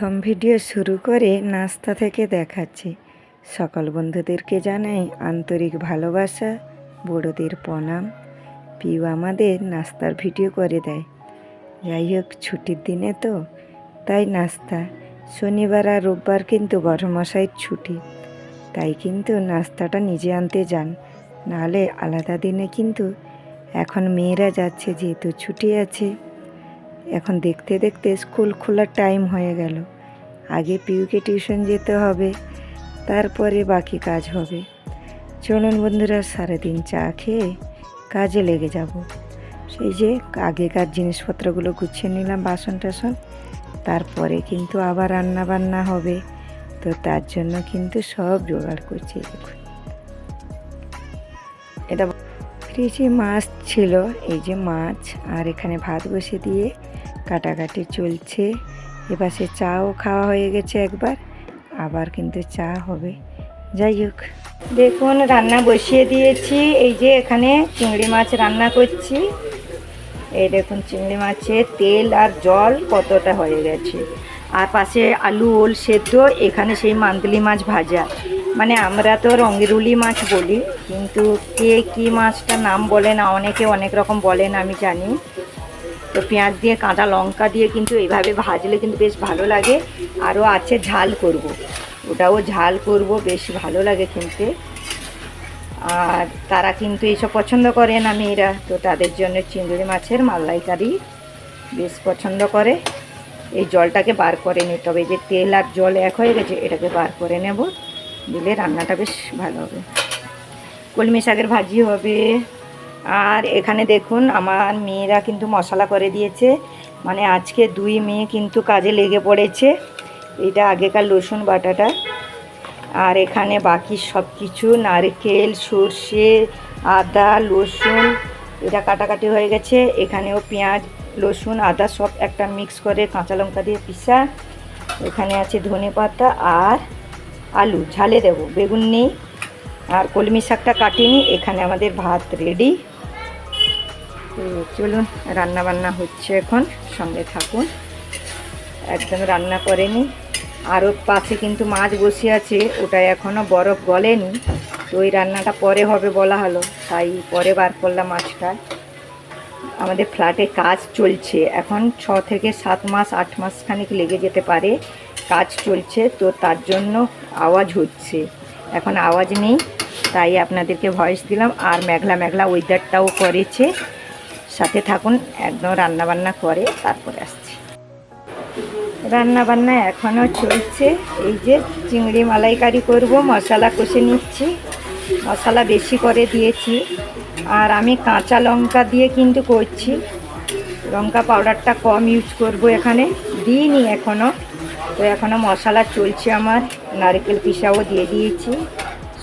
প্রথম ভিডিও শুরু করে নাস্তা থেকে দেখাচ্ছি। সকল বন্ধুদেরকে জানাই আন্তরিক ভালোবাসা, বড়দের প্রণাম। পিউ আমাদের নাস্তার ভিডিও করে দেয়। যাই হোক, ছুটির দিনে তো, তাই নাস্তা। শনিবার আর রোববার কিন্তু বড়মশাইয়ের ছুটি। তাই কিন্তু নাস্তাটা নিজে আনতে যান। নাহলে আলাদা দিনে কিন্তু এখন মেয়েরা যাচ্ছে, যেহেতু ছুটি আছে। এখন দেখতে দেখতে স্কুল খোলার টাইম হয়ে গেল। আগে পিউকে টিউশন যেতে হবে, তারপরে বাকি কাজ হবে। চলুন বন্ধুরা, সারাদিন চা খেয়ে কাজে লেগে যাব। সেই যে আগেকার জিনিসপত্রগুলো গুছিয়ে নিলাম, বাসন টাসন, তারপরে কিন্তু আবার রান্না বান্না হবে। তো তার জন্য কিন্তু সব জোগাড় করছি, দেখুন। এটা ফ্রিজে মাছ ছিল, এই যে মাছ, আর এখানে ভাত বসে দিয়ে কাটাকাটি চলছে। এপাশে চাও খাওয়া হয়ে গেছে একবার, আবার কিন্তু চা হবে। যাই হোক, দেখুন, রান্না বসিয়ে দিয়েছি। এই যে এখানে চিংড়ি মাছ রান্না করছি। এই দেখুন, চিংড়ি মাছের তেল আর জল কতটা হয়ে গেছে। আর পাশে আলু ওল সেদ্ধ, এখানে সেই মান্দলি মাছ ভাজা। মানে আমরা তো রঙেরুলি মাছ বলি, কিন্তু কে কী মাছটা নাম বলে না, অনেকে অনেক রকম বলেন, আমি জানি। তো পেঁয়াজ দিয়ে, কাঁচা লঙ্কা দিয়ে কিন্তু এইভাবে ভাজলে কিন্তু বেশ ভালো লাগে। আরও আছে ঝাল করব। ওটাও ঝাল করব, বেশ ভালো লাগে খেতে। আর তারা কিন্তু এইসব পছন্দ করে না মেয়েরা তো তাদের জন্য চিংড়ি মাছের মালাইকারি বেশ পছন্দ করে। এই জলটাকে বার করে নিতে হবে এই যে তেল আর জল এক হয়ে গেছে, এটাকে বার করে নেব। দিলে রান্নাটা বেশ ভালো হবে। কলমি শাকের ভাজি হবে। আর এখানে দেখুন, আমার মেয়েরা কিন্তু মশলা করে দিয়েছে। মানে আজকে দুই মেয়ে কিন্তু কাজে লেগে পড়েছে। এটা আগেকার রসুন বাটাটা। আর এখানে বাকি সব কিছু নারকেল, সর্ষে, আদা লসুন এটা কাটাকাটি হয়ে গেছে। এখানেও পেঁয়াজ, রসুন, আদা সব একটা মিক্স করে কাঁচা লঙ্কা দিয়ে পিসা। এখানে আছে ধনে পাতা আর আলু, ঝালে দেবো। বেগুন নেই। আর কলমি শাকটা কাটিনি, এখানে আমাদের ভাত রেডি তো চলুন রান্না বান্না হচ্ছে এখন, সঙ্গে থাকুন। একদম রান্না করেনি। আরও পাশে কিন্তু মাছ বসে আছে, ওটা এখনও বরফ গলেনি। তো ওই রান্নাটা পরে হবে বলা হলো, তাই পরে বার করলাম মাছটা আমাদের ফ্ল্যাটে কাজ চলছে, এখন ছ থেকে সাত মাস, আট মাস খানিক লেগে যেতে পারে কাজ চলছে, তো তার জন্য আওয়াজ হচ্ছে। এখন আওয়াজ নেই। তাই আপনাদেরকে ভয়েস দিলাম। আর মেঘলা মেঘলা ওয়েদারটাও করেছে। সাথে থাকুন, একদম রান্নাবান্না করে তারপরে আসছি। রান্না বান্না এখনও চলছে। এই যে চিংড়ি মালাইকারি করব, মশলা কষে নিচ্ছি। মশলা বেশি করে দিয়েছি। আর আমি কাঁচা লঙ্কা দিয়ে কিন্তু করছি। লঙ্কা পাউডারটা কম ইউজ করব এখানে। দিইনি এখনও তো এখনও মশলা চলছে আমার। নারকেল পিসাও দিয়ে দিয়েছি।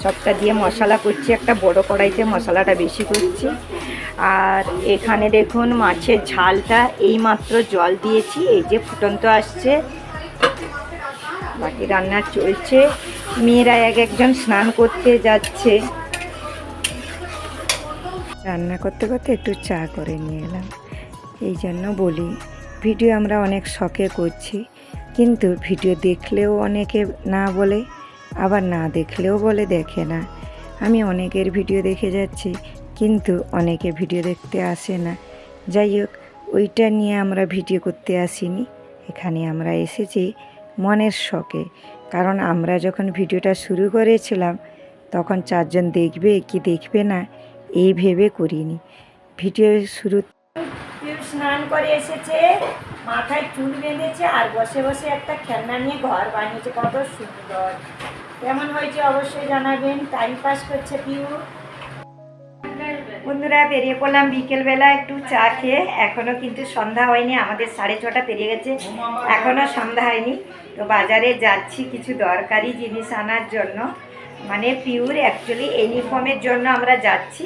সবটা দিয়ে মশলা করছি, একটা বড় কড়াইতে মশলাটা বেশি করছি। আর এখানে দেখুন মাছের ঝালটা, এইমাত্র জল দিয়েছি, এই যে ফুটন্ত আসছে। বাকি রান্না চলছে। মেয়েরা এক একজন স্নান করতে যাচ্ছে। রান্না করতে করতে একটু চা করে নিয়ে এলাম। এই জন্য বলি, ভিডিও আমরা অনেক শখে করছি, কিন্তু ভিডিও দেখলেও অনেকে না বলে আবার না দেখলেও বলে দেখে না। আমি অনেকের ভিডিও দেখে যাচ্ছি, কিন্তু অনেকে ভিডিও দেখতে আসে না। যাই হোক, ওইটা নিয়ে আমরা ভিডিও করতে আসিনি। এখানে আমরা এসেছি মনের শখে কারণ আমরা যখন ভিডিওটা শুরু করেছিলাম, তখন চারজন দেখবে কি দেখবে না, এই ভেবে করিনি। ভিডিও শুরু স্নান করে এসেছে, মাথায় চুল বেঁধেছে, আর বসে বসে একটা খেলনা নিয়ে ঘর বানিয়েছে। কত সুন্দর। কেমন হয়েছে অবশ্যই জানাবেন। টাইম পাস করছে পিউ বন্ধুরা, বেরিয়ে পড়লাম বিকেলবেলা একটু চা খেয়ে। এখনও কিন্তু সন্ধ্যা হয়নি, আমাদের সাড়ে ছটা পেরিয়ে গেছে। এখনও সন্ধ্যা হয়নি। তো বাজারে যাচ্ছি কিছু দরকারি জিনিস আনার জন্য। মানে পিওর অ্যাকচুয়ালি ইউনিফর্মের জন্য আমরা যাচ্ছি।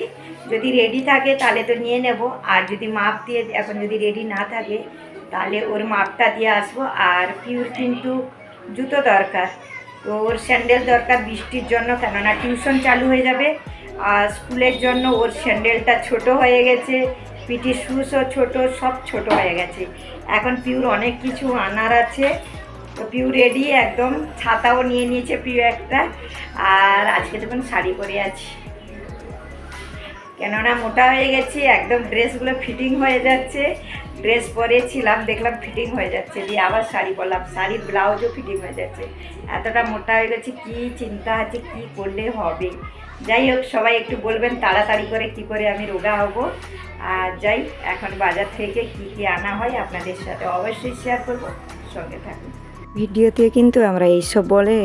যদি রেডি থাকে তাহলে তো নিয়ে নেব। আর যদি মাপ দিয়ে, এখন যদি রেডি না থাকে তাহলে ওর মাপটা দিয়ে আসব। আর পিওর কিন্তু জুতো দরকার। তো ওর স্যান্ডেল দরকার বৃষ্টির জন্য, কেননা টিউশন চালু হয়ে যাবে। আর স্কুলের জন্য ওর স্যান্ডেলটা ছোট হয়ে গেছে পিটি শুজও ছোট, সব ছোট হয়ে গেছে। এখন পিওর অনেক কিছু আনার আছে। তো পিউ রেডি একদম ছাতাও নিয়ে নিয়েছে পিউ একটা। আর আজকে যখন শাড়ি পরে আছি। কেননা মোটা হয়ে গেছি, একদম ড্রেসগুলো ফিটিং হয়ে যাচ্ছে। ড্রেস পরেছিলাম, দেখলাম ফিটিং হয়ে যাচ্ছে, দিয়ে আবার শাড়ি পরলাম। শাড়ির ব্লাউজও ফিটিং হয়ে যাচ্ছে। এতটা মোটা হয়ে গেছে, কী চিন্তা আছে, কি করলে হবে? যাই হোক, সবাই একটু বলবেন তাড়াতাড়ি করে কি করে আমি রোগা হব। আর যাই, এখন বাজার থেকে কি কি আনা হয় আপনাদের সাথে অবশ্যই শেয়ার করব। সঙ্গে থাকুন। ভিডিওতে কিন্তু আমরা এইসব বলে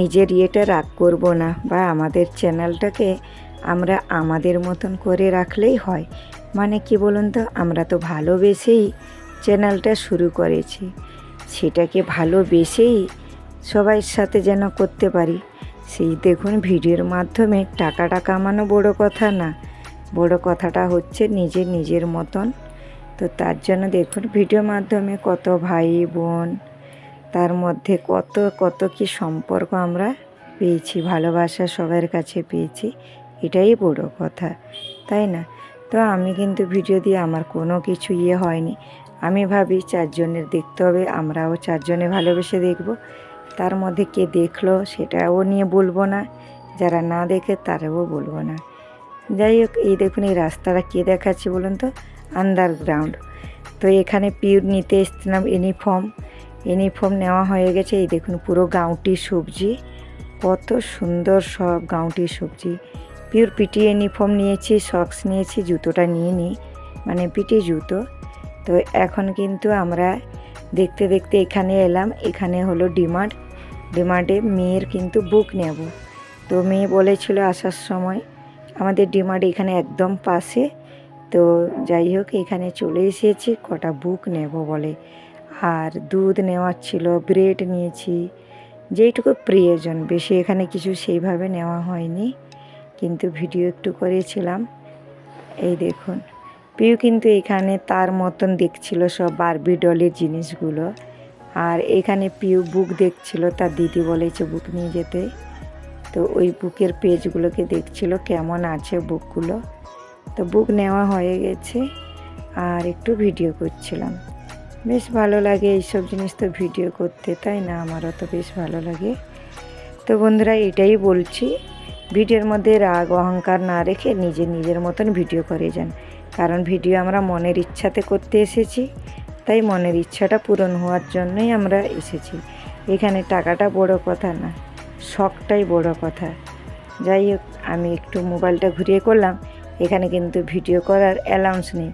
নিজের ইয়েটা রাগ করব না, বা আমাদের চ্যানেলটাকে আমরা আমাদের মতন করে রাখলেই হয়। মানে কি বলুন তো, আমরা তো ভালোবেসেই চ্যানেলটা শুরু করেছি। সেটাকে ভালোবেসেই সবাই সাথে যেন করতে পারি। সেই দেখুন ভিডিওর মাধ্যমে টাকাটা কামানো বড় কথা না, বড় কথাটা হচ্ছে নিজে নিজের মতন। তো তার জন্য দেখুন ভিডিওর মাধ্যমে কত ভাই, বোন, তার মধ্যে কত কত কি সম্পর্ক আমরা পেয়েছি, ভালোবাসা সবার কাছে পেয়েছি, এটাই বড় কথা, তাই না? তো আমি কিন্তু ভিডিও দিয়ে আমার কোনো কিছু ইয়ে হয়নি। আমি ভাবি চারজনের দেখতে হবে, আমরাও চারজনে ভালোবেসে দেখব। তার মধ্যে কে দেখল সেটাও নিয়ে বলব না। যারা না দেখে তারাও বলব না। যাই হোক, এই দেখুন, এই রাস্তাটা কে দেখাচ্ছে বলুন তো? আন্ডারগ্রাউন্ড তো এখানে পিউর নিতে এসেছিলাম ইউনিফর্ম ইউনিফর্ম নেওয়া হয়ে গেছে। এই দেখুন, পুরো গাউটি সবজি। কত সুন্দর সব গাউটি সবজি। পিওর পিটি ইউনিফর্ম নিয়েছি সক্স নিয়েছি, জুতোটা নিয়ে নিই মানে পিটি জুতো। তো এখন কিন্তু আমরা দেখতে দেখতে এখানে এলাম, এখানে হলো ডিমার্ট। ডিমার্টে মেয়ের কিন্তু বুক নেব। তো মেয়ে বলেছিল আসার সময়, আমাদের ডিমার্ট এখানে একদম পাশে। তো যাই হোক, এখানে চলে এসেছি, কটা বুক নেব বলে। আর দুধ নেওয়ার ছিল ব্রেড নিয়েছি। যেইটুকু প্রয়োজন, বেশি এখানে কিছু সেইভাবে নেওয়া হয়নি। কিন্তু ভিডিও একটু করেছিলাম। এই দেখুন পিউ কিন্তু এখানে তার মতন দেখছিল সব বারবি ডলের জিনিসগুলো। আর এখানে পিউ বুক দেখছিল, তার দিদি বলেছে বুক নিয়ে যেতে। তো ওই বুকের পেজগুলোকে দেখছিল, কেমন আছে বুকগুলো তো বুক নেওয়া হয়ে গেছে, আর একটু ভিডিও করছিলাম। বেশ ভালো লাগে এইসব জিনিস তো ভিডিও করতে, তাই না? আমারও তো বেশ ভালো লাগে। তো বন্ধুরা, এটাই বলছি। ভিডিওর মধ্যে রাগ, অহংকার না রেখে নিজে নিজের মতন ভিডিও করে যান। কারণ ভিডিও আমরা মনের ইচ্ছাতে করতে এসেছি, তাই মনের ইচ্ছাটা পূরণ হওয়ার জন্যই আমরা এসেছি। এখানে টাকাটা বড় কথা না, শখটাই বড় কথা। যাই হোক, আমি একটু মোবাইলটা ঘুরিয়ে করলাম। এখানে কিন্তু ভিডিও করার অ্যালাউন্স নেই।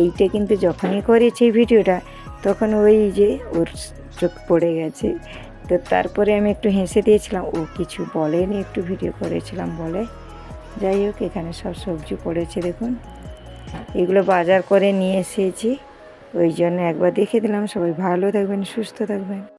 এইটা কিন্তু যখনই করেছি ভিডিওটা, তখন ওই যে ওর চোখ পড়ে গেছে। তো তারপরে আমি একটু হেসে দিয়েছিলাম, ও কিছু বলেনি, একটু ভিডিও করেছিলাম বলে। যাই হোক, এখানে সব সবজি পড়েছে দেখুন। এগুলো বাজার করে নিয়ে এসেছি। ওই জন্য একবার দেখে দিলাম। সবাই ভালো থাকবেন, সুস্থ থাকবেন।